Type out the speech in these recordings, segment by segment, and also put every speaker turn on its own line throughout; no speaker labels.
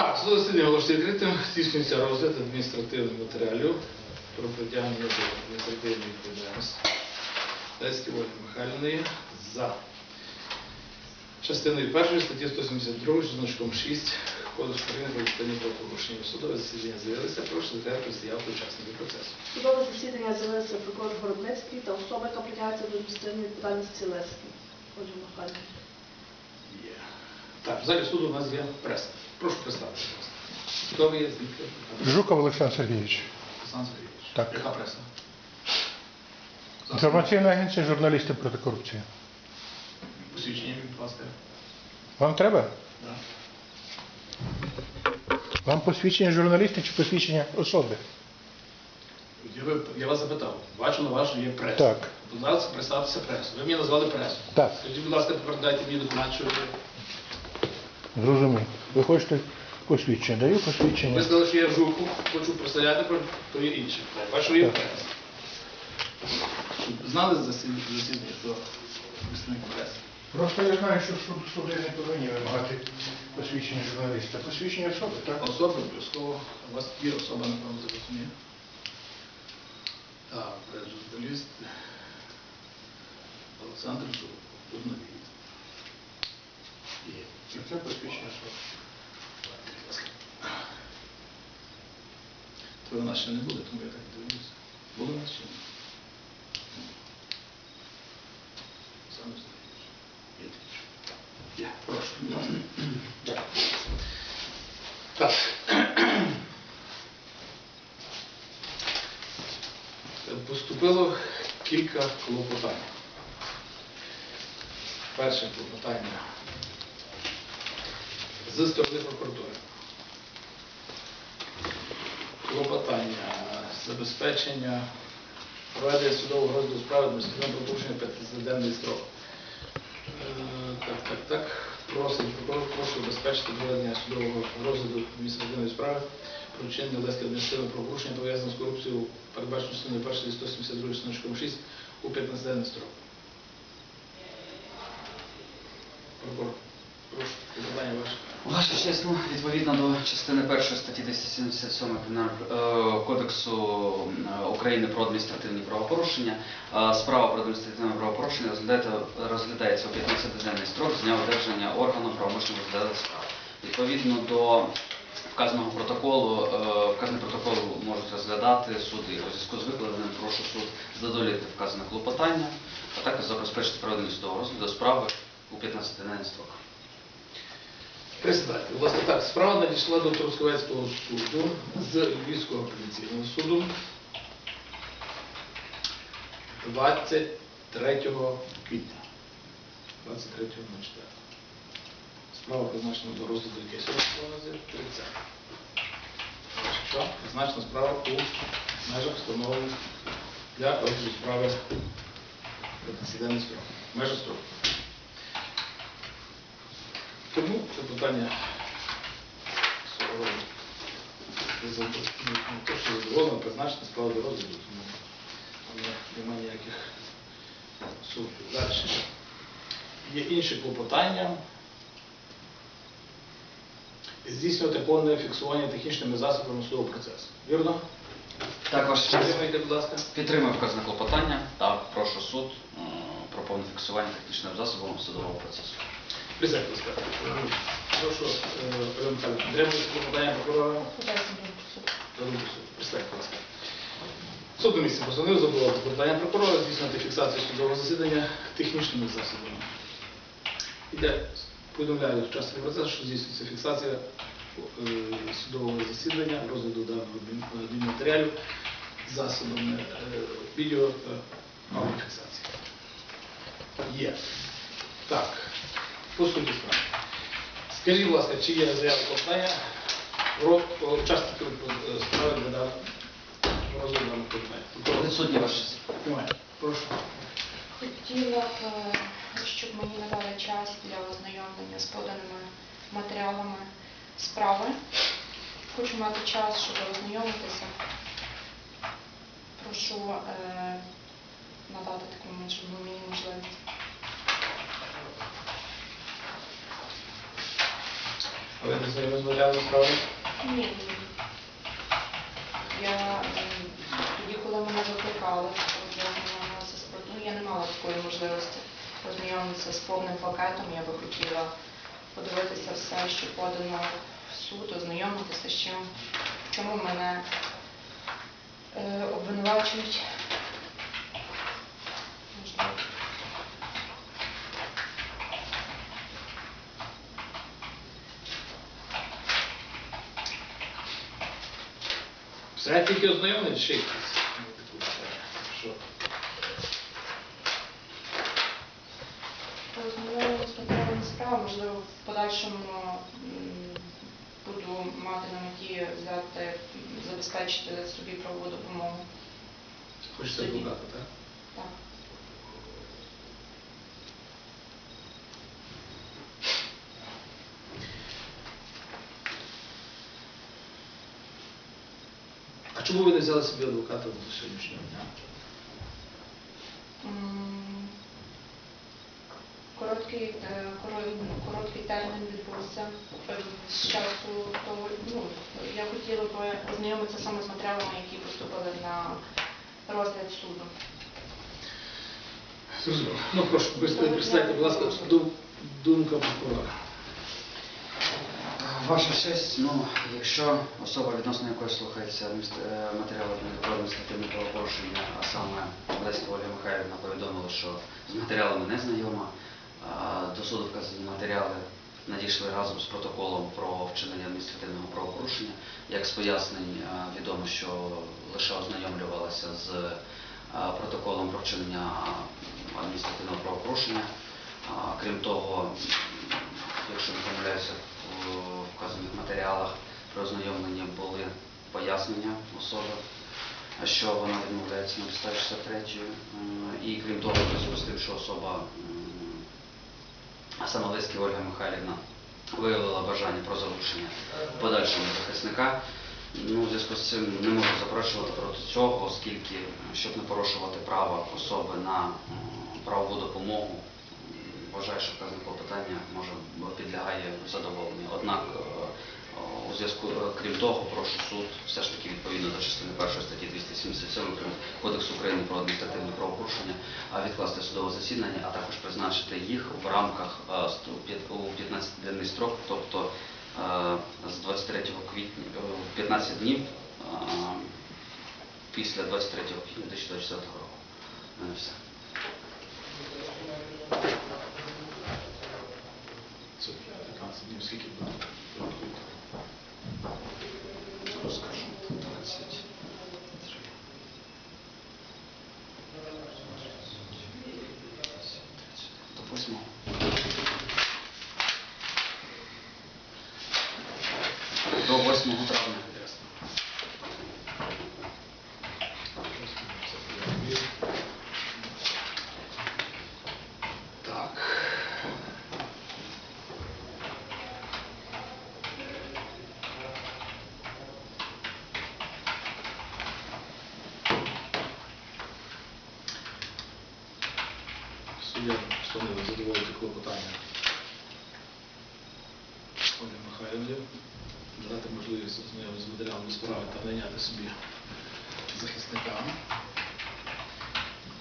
Так, судове засідання оголошується відкритим. Здійснюється розгляд адміністративних матеріалів про притягнення до адміністративної відповідальності. Леської Ольги Михайлівної за частиною першої статті 172 з значком 6 Кодексу України про відповідні правопорушення. Судове засідання з'явилися. Прошу закрити заявку учасників процесу.
Судове засідання з'явилися прокурор Городницький та особа, яка притягається до адміністративної відповідальності Леський. Отже, Михайло.
Є. Так, в залі суду у нас є преса. Прошу представити. будь ласка. Хто ви є? Звідки?
Жуков Олександр Сергійович.
Олександр Сергійович.
Так.
Яка преса?
Інформаційна агенція журналістів проти корупції.
Посвідчення, будь ласка.
Вам треба?
Да.
Вам посвідчення журналіста чи посвідчення особи?
Я, ви- я вас запитав, бачу на вас є преса.
Так.
Будь ласка, представтеся пресу. Ви мені назвали пресу.
Так.
Скажіть, будь ласка, тепер дайте мені документ, що ви.
Зрозумів. Ви хочете посвідчення? Даю
Ви
посвідчення.
сказали, що я жуку, хочу представляти про, про інших. Бачу, є
Так.
Знали за засідання, хто представник преси?
Просто я знаю, що суд, суди не повинні вимагати посвідчення журналіста. Посвідчення особи, так?
Особа обов'язково. У вас є особа, напевно, зрозуміє. Так, журналіст Олександр журналіст. Є.
Це посвідчення особи.
То у нас ще не буде, тому я так дивлюся. Буде у нас ще ні? Саме знаєш. Є такі. Є, прошу. Так. Поступило кілька клопотань. Перше клопотання з сторони прокуратури. Клопотання забезпечення проведення судового розгляду справи адміністративного порушення 50-денний строк. Е, Так, так, так. Просить прокурор, прошу забезпечити проведення судового розгляду адміністративної справи про вчинення Леського адміністративного правопорушення пов'язаного з корупцією, передбачено частиною 1 172 значком 6 у 15-денний строк. Прокурор.
Ваша честь, ну, відповідно до частини першої статті 277 е, кодексу е, України про адміністративні правопорушення, е, справа про адміністративне правопорушення розглядається, у 15-денний строк з дня одержання органом правомочного розглядати справу. Відповідно до вказаного протоколу, вказаний протокол можуть розглядати суди. У зв'язку з викладеним прошу суд задовольнити вказане клопотання, а також забезпечити проведення судового розгляду справи у 15-денний строк.
Присідайте. Власне так, справа надійшла до Трускавецького суду з Львівського апеляційного суду 23 квітня. 23 на 4. Справа призначена до розгляду яке сьогодні 30. Що? Призначена справа у межах встановлених для розгляду справи 15 строк. Межа строку. Тому це питання не не те, що задоволено, призначена справа до розгляду, тому немає ніяких сумнівів. Далі. Є інші клопотання. Здійснювати повне фіксування технічними засобами судового процесу. Вірно?
Так, ваша честь.
Підтримуйте, будь ласка.
Підтримую вказане клопотання та прошу суд е, про повне фіксування технічним засобом судового процесу.
Присядьте, будь ласка. Прошу, е, Олена Михайлівна, підтримуєте клопотання прокурора? Представте, будь ласка. Суд на місці постановив забувати клопотання прокурора здійснити фіксацію судового засідання технічними засобами. Іде, повідомляю учасників процесу, що здійснюється фіксація е, судового засідання, розгляду даного адмінматеріалів засобами е, відео та аудіофіксації. Є. Так, по суті справи. Скажіть, будь ласка, чи є заява клопотання про про учасників е, справи для даного розгляду клопотання?
Відсутні ваша честь.
Немає. Прошу.
Хотіла б, е, щоб мені надали час для ознайомлення з поданими матеріалами справи. Хочу мати час, щоб ознайомитися. Прошу е, надати таку мені можливість.
А ви не з матеріалами справи?
Ні. Я тоді, коли мене викликали, ну, я не мала такої можливості ознайомитися з повним пакетом. Я би хотіла подивитися все, що подано в суд, ознайомитися з чим, в чому мене е, обвинувачують. Можливо.
Все тільки ознайомлений ще якісь? Що?
Розмовляємо з матеріалами справи, можливо, в подальшому м, буду мати на меті взяти, забезпечити собі правову допомогу.
Хочеться адвоката, так?
Так.
А чому ви не взяли собі адвоката до сьогоднішнього дня?
Короткий, е, короткий термін відбувся з часу того, ну, я хотіла б ознайомитися саме з матеріалами, які поступили на розгляд суду.
Зрозуміло. Ну, прошу, представте, будь ласка, думка прокурора.
Ваша честь, ну, якщо особа, відносно якої слухається е, матеріали про адміністративне правопорушення, а саме Олеська Ольга Михайлівна повідомила, що з матеріалами не знайома, до суду вказані матеріали надійшли разом з протоколом про вчинення адміністративного правопорушення. Як з пояснень е, відомо, що лише ознайомлювалася з е, протоколом про вчинення адміністративного правопорушення. Крім того, якщо не помиляюся, вказаних матеріалах при ознайомленні були пояснення особи, що вона відмовляється на підставі 63 І крім того, в зв'язку що особа Лиськи Ольга Михайлівна виявила бажання про залучення в подальшому захисника. Ну, у зв'язку з цим не можу заперечувати проти цього, оскільки, е, щоб не порушувати права особи на правову допомогу, м, вважаю, що вказане клопотання може підлягає задоволенню. Однак, е, у зв'язку, е, крім того, прошу суд все ж таки відповідно до частини 1 статті 277 Кодексу України про адміністративне правопорушення а відкласти судове засідання, а також призначити їх в рамках е, у 15-денний строк, тобто е, з 23 квітня е, 15 днів е, після 23 квітня 2024 року. Все.
Це 15 днів, скільки буде?
Розкажу. 23. До 8. До 8 травня.
Михайлівні, дати можливість ознайомитися з матеріалами справи та найняти собі захисника.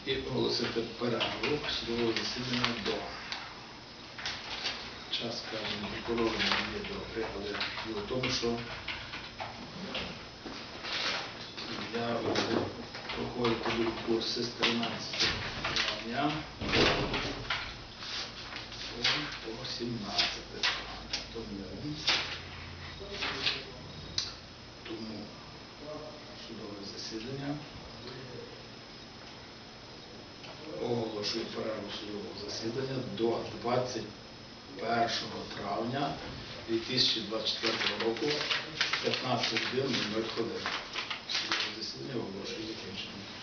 І оголосити перерву судового засідання до час вказаний прокурором не є добре, але в тому, що я буду проходити буду курси з 13 травня по 17 Тому, тому судове засідання оголошую перерву судового засідання до 21 травня 2024 року 15 годин 0 хвилин. Судове засідання оголошую закінченим.